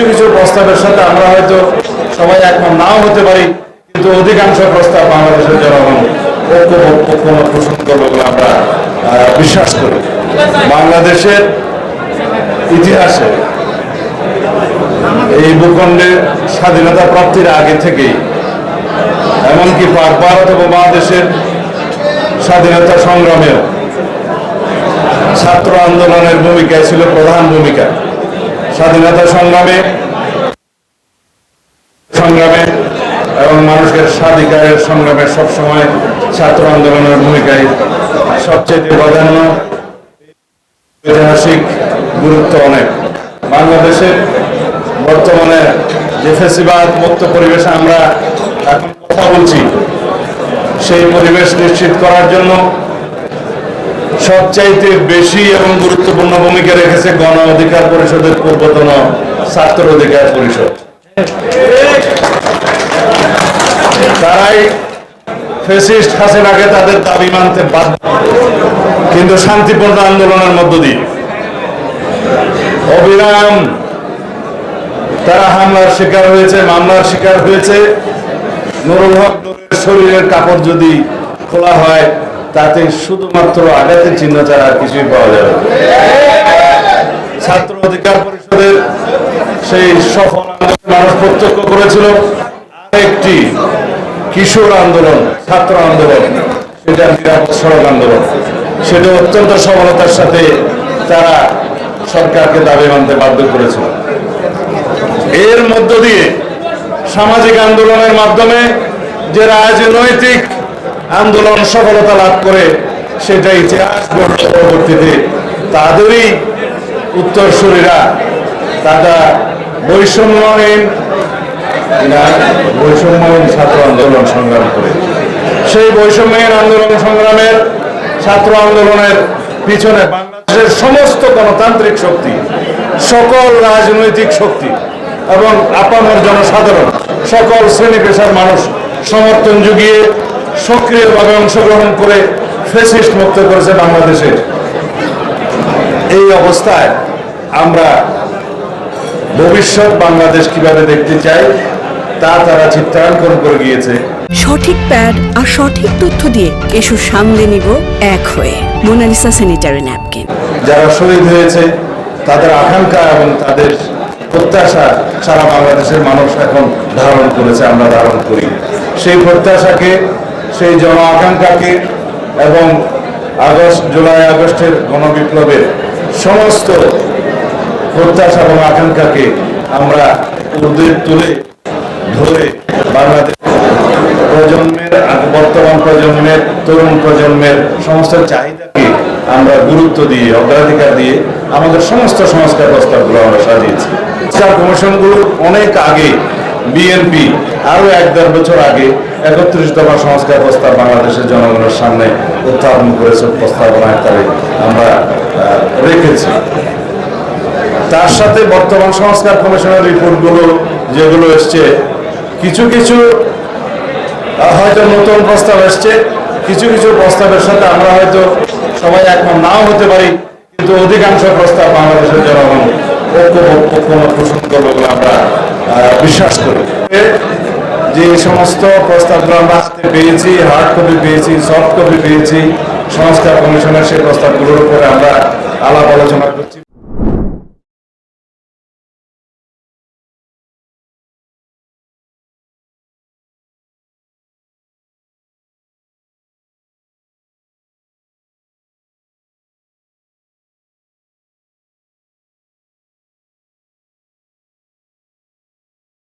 কিছু কিছু প্রস্তাবের সাথে আমরা হয়তো সবাই একমত। নাও হতে পারি, কিন্তু অধিকাংশ প্রস্তাব বাংলাদেশের জনগণ পোষণ করবে বলে আমরা বিশ্বাস করি। বাংলাদেশের ইতিহাসে এই ভূখণ্ডে স্বাধীনতা প্রাপ্তির আগে থেকেই, এমনকি পাক ভারত এবং বাংলাদেশের স্বাধীনতা সংগ্রামেও ছাত্র আন্দোলনের ভূমিকা ছিল প্রধান ভূমিকা। স্বাধীনতা সংগ্রামে সংগ্রামে এবং মানুষের স্বাধিকারের সংগ্রামে সবসময় ছাত্র আন্দোলনের ভূমিকায় সবচেয়ে প্রাধান্য, ঐতিহাসিক গুরুত্ব অনেক। বাংলাদেশের বর্তমানে যে ফেসিবাদ মুক্ত পরিবেশে আমরা এখন কথা বলছি, সেই পরিবেশ নিশ্চিত করার জন্য সবচাইতে বেশি এবং গুরুত্বপূর্ণ ভূমিকা রেখেছে গণ অধিকার পরিষদের পূর্বতন ছাত্র অধিকার পরিষদ। তারাই ফেসিস্ট হাসিনাকে তাদের দাবি মানতে বাধ্য, কিন্তু শান্তিপূর্ণ আন্দোলনের মধ্য দিয়ে। অবিরাম তারা হামলার শিকার হয়েছে, মামলার শিকার হয়েছে। নুরুল হক শরীরের কাপড় যদি খোলা হয় তাতে শুধুমাত্র আঘাতের চিহ্ন ছাড়া আর কিছুই পাওয়া যাবে। ছাত্র অধিকার পরিষদের সেই সফল মানুষ প্রত্যক্ষ করেছিল, আরেকটি কিশোর আন্দোলন, ছাত্র আন্দোলন, সেটা নিরাপদ সড়ক আন্দোলন সেটা অত্যন্ত সফলতার সাথে তারা সরকারকে দাবি মানতে বাধ্য করেছিল এর মধ্য দিয়ে সামাজিক আন্দোলনের মাধ্যমে যে রাজনৈতিক আন্দোলন সফলতা লাভ করে সেটা ইতিহাস গড়ল পরবর্তীতে। তাদেরই উত্তরসূরিরা তারা বৈষম্যহীন বৈষম্যহীন ছাত্র আন্দোলন সংগ্রাম করে। সেই বৈষম্যহীন আন্দোলন সংগ্রামের ছাত্র আন্দোলনের পিছনে বাংলাদেশের সমস্ত গণতান্ত্রিক শক্তি, সকল রাজনৈতিক শক্তি এবং আপামর জনসাধারণ, সকল শ্রেণি পেশার মানুষ সমর্থন জুগিয়ে সক্রিয়ভাবে অংশগ্রহণ করে ফেসিস্ট মুক্ত করেছে বাংলাদেশে। এই অবস্থায় আমরা ভবিষ্যৎ বাংলাদেশ কীভাবে দেখতে চাই তা তারা চিত্রাঙ্কন করে গিয়েছে। সঠিক প্যাড আর সঠিক তথ্য দিয়ে এসো সামলে নিব এক হয়ে। Monalisa sanitary napkin. যারা শহীদ হয়েছে তাদের আকাঙ্ক্ষা এবং তাদের প্রত্যাশা সারা বাংলাদেশের মানুষ এখন ধারণ করেছে আমরা ধারণ করি। সেই প্রত্যাশাকে সেই জন আকাঙ্ক্ষাকে এবং আগস্ট, জুলাই, আগস্টের গণবিপ্লবের সমস্ত প্রত্যাশা এবং আকাঙ্ক্ষাকে আমরা ঊর্ধ্বে তুলে ধরে বাংলাদেশ প্রজন্মের বর্তমান প্রজন্মের, তরুণ প্রজন্মের সমস্ত চাহিদাকে আমরা গুরুত্ব দিয়ে, অগ্রাধিকার দিয়ে আমাদের সমস্ত সংস্কার প্রস্তাবগুলো আমরা সাজিয়েছি। কমিশনগুলো অনেক আগে বিএনপি আরও এক দেড় বছর আগে একত্রিশ দফা সংস্কার প্রস্তাব বাংলাদেশের জনগণের সামনে উত্থাপন করেছে প্রস্তাবনা আকারে আমরা রেখেছি। তার সাথে বর্তমান সংস্কার কমিশনের রিপোর্টগুলো যেগুলো এসছে, কিছু কিছু হয়তো নতুন প্রস্তাব এসছে, কিছু কিছু প্রস্তাবের সাথে আমরা হয়তো সবাই একমত, নাও হতে পারি, কিন্তু অধিকাংশ প্রস্তাব বাংলাদেশের জনগণ ঐক্য ঐক্যমত পোষণ বলে আমরা বিশ্বাস করি। যে সমস্ত প্রস্তাবগুলো আমরা হাতে পেয়েছি হার্ড কপি পেয়েছি সফট কপি পেয়েছি, সংস্কার কমিশনের সেই প্রস্তাবগুলোর উপরে আমরা আলাপ আলোচনা করছি।